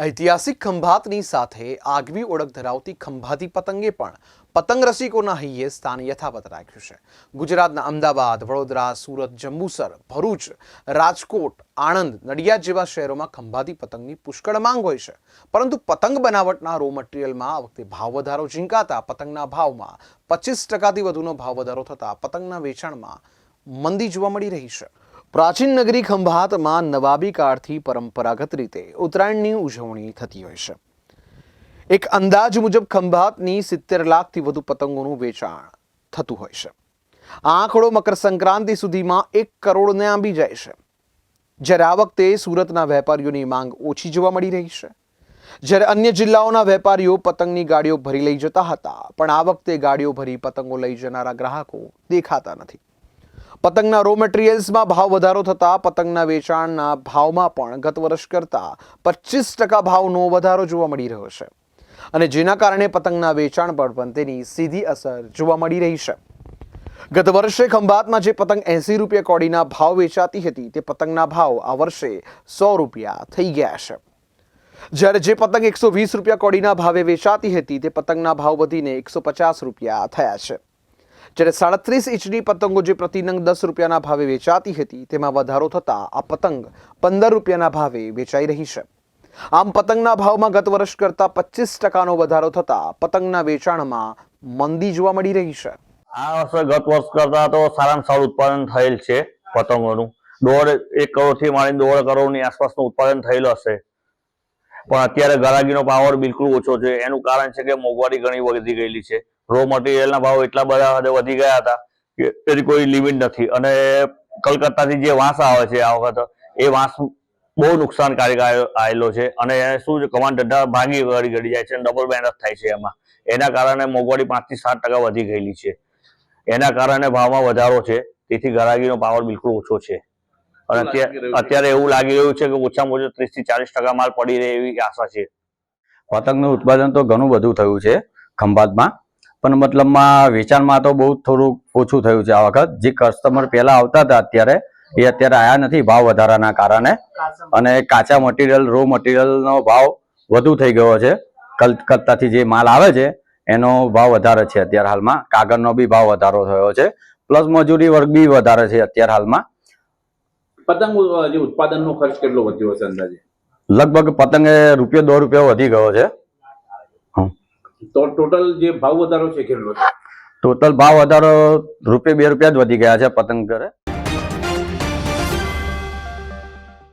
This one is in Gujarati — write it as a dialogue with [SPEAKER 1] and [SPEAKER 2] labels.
[SPEAKER 1] ઐતિહાસિક ખંભાતની સાથે આગવી ઓળખ ધરાવતી ખંભાતી પતંગે પણ પતંગ રસિકોના હૈયે સ્થાન યથાવત રાખ્યું છે. ગુજરાતના અમદાવાદ, વડોદરા, સુરત, જંબુસર, ભરૂચ, રાજકોટ, આણંદ, નડિયાદ જેવા શહેરોમાં ખંભાતી પતંગની પુષ્કળ માંગ હોય છે. પરંતુ પતંગ બનાવટના રો મટીરિયલમાં આ વખતે ભાવ વધારો ઝીંકાતા પતંગના ભાવમાં પચીસ ટકાથી વધુનો ભાવ વધારો થતાં પતંગના વેચાણમાં મંદી જોવા મળી રહી છે. પ્રાચીન નગરી ખંભાતમાં નવાબી કાળથી પરંપરાગત રીતે ઉત્તરાયણની ઉજવણી થતી હોય છે. એક અંદાજ મુજબ ખંભાતની સિત્તેર લાખથી વધુ પતંગોનું વેચાણ થતું હોય છે. આ આંકડો મકર સંક્રાંતિ સુધીમાં એક કરોડને આંબી જાય છે. જ્યારે આ વખતે સુરતના વેપારીઓની માંગ ઓછી જોવા મળી રહી છે. જ્યારે અન્ય જિલ્લાઓના વેપારીઓ પતંગની ગાડીઓ ભરી લઈ જતા હતા, પણ આ વખતે ગાડીઓ ભરી પતંગો લઈ જનારા ગ્રાહકો દેખાતા નથી. પતંગના રો મટીરિયલ્સમાં ભાવ વધારો થતાં પતંગના વેચાણના ભાવમાં પણ ગત વર્ષ કરતાં પચીસ ટકા ભાવનો વધારો જોવા મળી રહ્યો છે. અને જેના કારણે પતંગના વેચાણ પર પણ તેની સીધી અસર જોવા મળી રહી છે. ગત વર્ષે ખંભાતમાં જે પતંગ એંસી રૂપિયા કોડીના ભાવ વેચાતી હતી તે પતંગના ભાવ આ વર્ષે સો રૂપિયા થઈ ગયા છે. જ્યારે જે પતંગ એકસો વીસ રૂપિયા કોડીના ભાવે વેચાતી હતી તે પતંગના ભાવ વધીને એકસો પચાસ રૂપિયા થયા છે. જ્યારે સાડત્રીસ ઇંચની પતંગો જે પ્રતિનંગ દસ રૂપિયાના ભાવે વેચાતી હતી, તેમાં વધારો થતાં આ પતંગ પંદર રૂપિયાના ભાવે વેચાઈ રહી છે. આમ પતંગના ભાવમાં ગત વર્ષ કરતાં પચીસ ટકાનો વધારો થતાં પતંગના વેચાણમાં મંદી જોવા મળી રહી છે.
[SPEAKER 2] આ વર્ષે ગત વર્ષ કરતા તો સારામાં સારું ઉત્પાદન થયેલ છે પતંગોનું. દોઢ એક કરોડથી માંડીને દોઢ કરોડની આસપાસનું ઉત્પાદન થયેલું હશે. પણ અત્યારે ગરાગીનો પાવર બિલકુલ ઓછો છે. એનું કારણ છે કે મોંઘવારી ઘણી વધી ગયેલી છે. રો મટીરિયલના ભાવ એટલા બધા હદે વધી ગયા હતા કે એની કોઈ લિમિટ નથી. અને કલકત્તાથી જે વાંસ આવે છે આ વખત એ વાંસ બહુ નુકસાનકારક આવેલો છે. અને શું છે કમાન ધંધા ભાગી ઘડી ઘડી જાય છે અને ડબલ મહેનત થાય છે એમાં. એના કારણે મોંઘવારી પાંચથી સાત ટકા વધી ગયેલી છે. એના કારણે ભાવમાં વધારો છે. તેથી ગરાગીનો પાવર બિલકુલ ઓછો છે. અને અત્યારે અત્યારે એવું લાગી રહ્યું છે કે ઓછામાં ઓછો ત્રીસથી ચાલીસ ટકા માલ પડી રહે એવી આશા છે.
[SPEAKER 3] પતંગનું ઉત્પાદન તો ઘણું બધું થયું છે ખંભાતમાં. પણ મતલબમાં વેચાણમાં તો બહુ થોડું ઓછું થયું છે આ વખત. જે કસ્ટમર પહેલા આવતા હતા અત્યારે એ અત્યારે આયા નથી ભાવ વધારાના કારણે. અને કાચા મટીરિયલ રો મટીરિયલનો ભાવ વધુ થઈ ગયો છે. કલકત્તાથી જે માલ આવે છે એનો ભાવ વધારે છે અત્યારે હાલમાં. કાગળનો બી ભાવ વધારો થયો છે. પ્લસ મજૂરી વર્ગ બી વધારે છે અત્યારે હાલમાં.
[SPEAKER 4] પતંગ જે ઉત્પાદનનો ખર્ચ કેટલો વધ્યો હશે અંદાજે?
[SPEAKER 3] લગભગ પતંગે રૂપિયો દોઢ રૂપિયો વધી ગયો છે.
[SPEAKER 4] તો ટોટલ જે ભાવ વધારો છે કેટલો છે
[SPEAKER 3] ટોટલ ભાવ વધારો રૂપિયા બે રૂપિયા જ વધી ગયા છે પતંગ ઘરે.